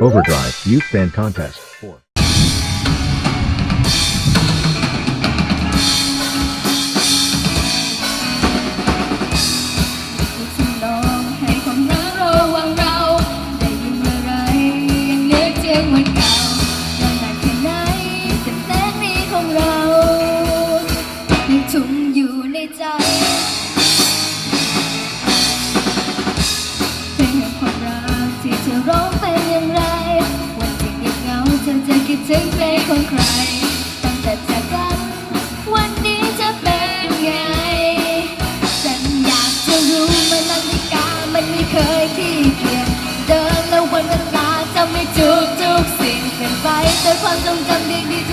Overdrive Youth Band Contest 4. ตั้งแต่จากกันวันนี้จะเป็นไง ฉันอยากจะรู้มันนาฬิกามันไม่เคยขี้เกียจเดินแล้ววันเวลาจะไม่จุกจุกสิ่งเป็นไปแต่ความทรงจำดีๆ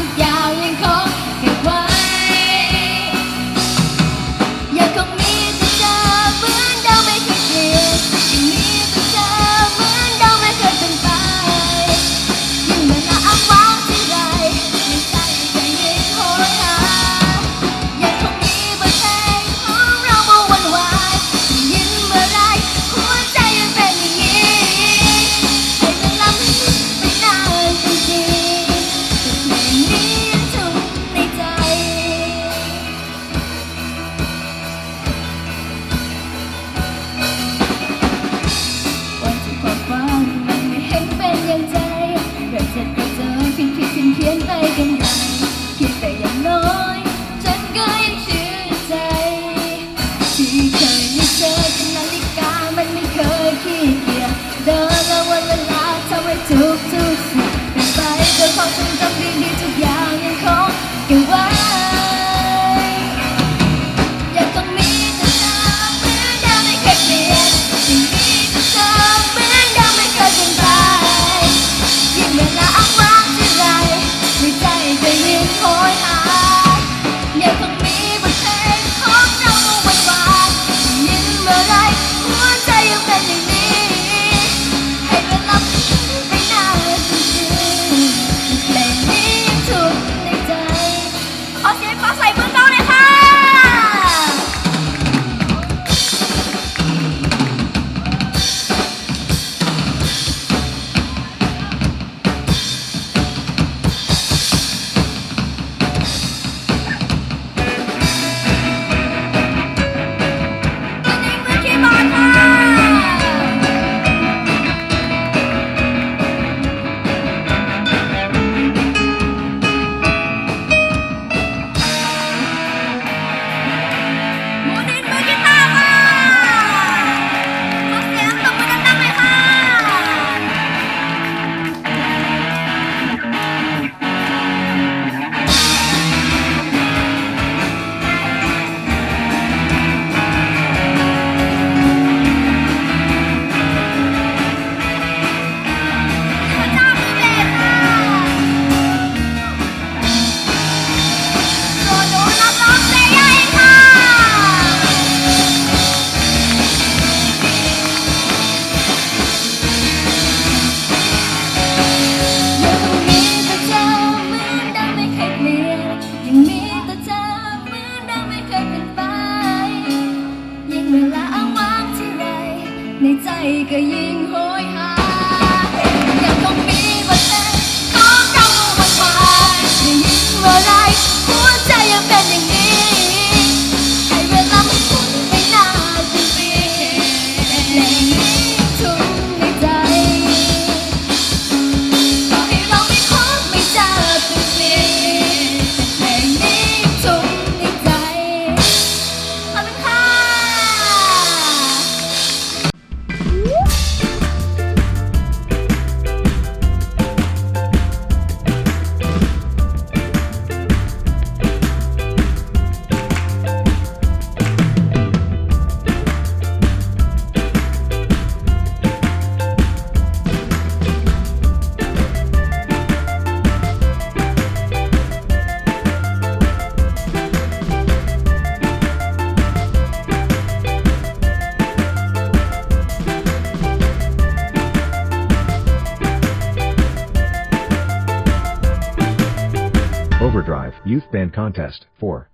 ก็ยิ่งโหยหายังต้องมีบทเพลงของเราวนวายได้ยินเมื่อไรหัวใจยังเป็นอย่างนี้ให้เวลามันคุไม่นานจะเปลี่ยนนี้ Youth Band Contest, 4.